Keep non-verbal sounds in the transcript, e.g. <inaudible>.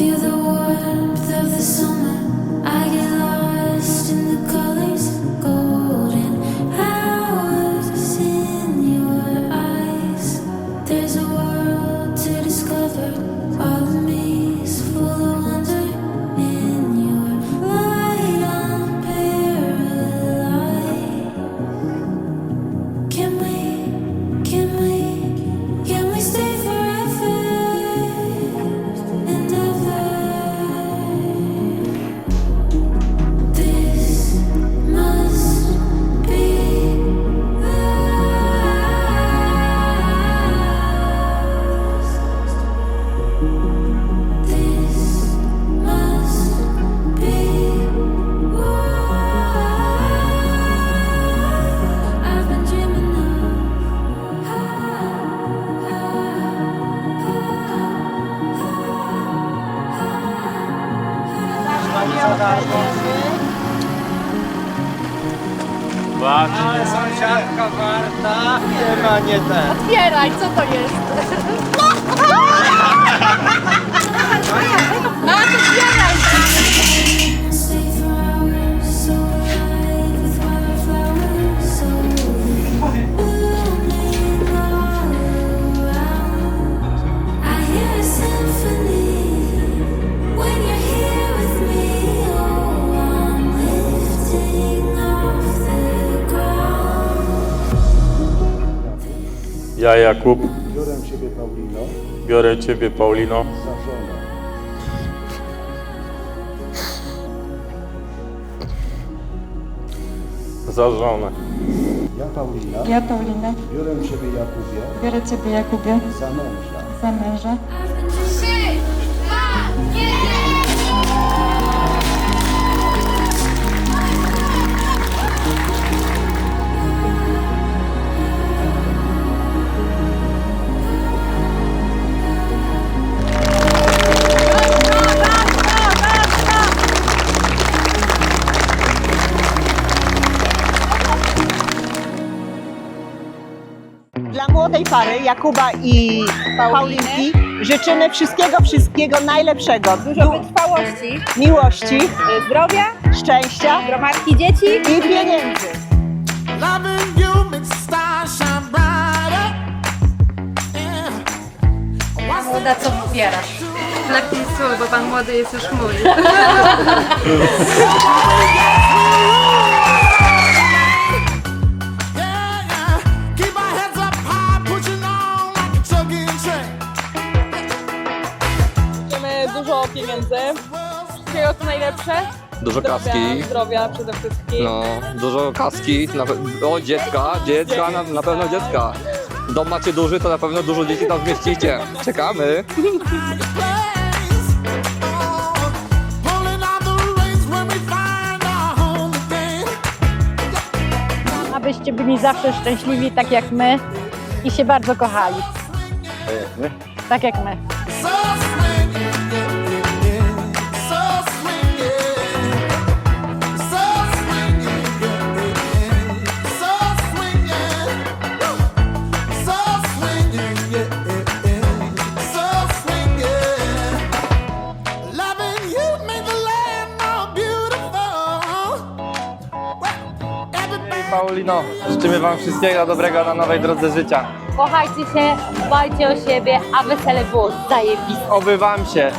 feel the Ale sąsiadka warta. Nie ma, nie ten. Otwieraj, co to jest? <laughs> <laughs> Masz, Ja, Jakub, Biorę Ciebie, Paulino, biorę Ciebie, Paulino, za żonę. za żonę. Ja, Paulina, Ja, Paulina, biorę Ciebie, Jakubie, biorę Ciebie, Jakubie, za męża. za męża. Trzy, dwa, jeden. Dla młodej pary Jakuba i Paulinki życzymy wszystkiego, wszystkiego najlepszego. Dużo wytrwałości, Miłości, y, zdrowia, szczęścia gromadki dzieci. i pieniędzy. Loving you makes the stars shine brighter. Yeah. Młoda, co wybierasz? Lepiej słów, bo pan młody jest już mój. <laughs> <laughs> pieniędzy, wszystkiego co najlepsze, Dużo kaski, zdrowia, zdrowia przede wszystkim. no, dużo kaski, na, pe- o dziecka, dziecka, na, na pewno dziecka. Dom macie duży, to na pewno dużo dzieci tam zmieścicie. Czekamy. Place. Pulling out the reins when we find our home again. Abyście byli zawsze szczęśliwi, tak jak my i się bardzo kochali. Tak jak my. So Everybody Paulino, życzymy wam wszystkiego dobrego na nowej drodze życia. Kochajcie się, dbajcie o siebie, a wesele było zajebiste. Oby wam się.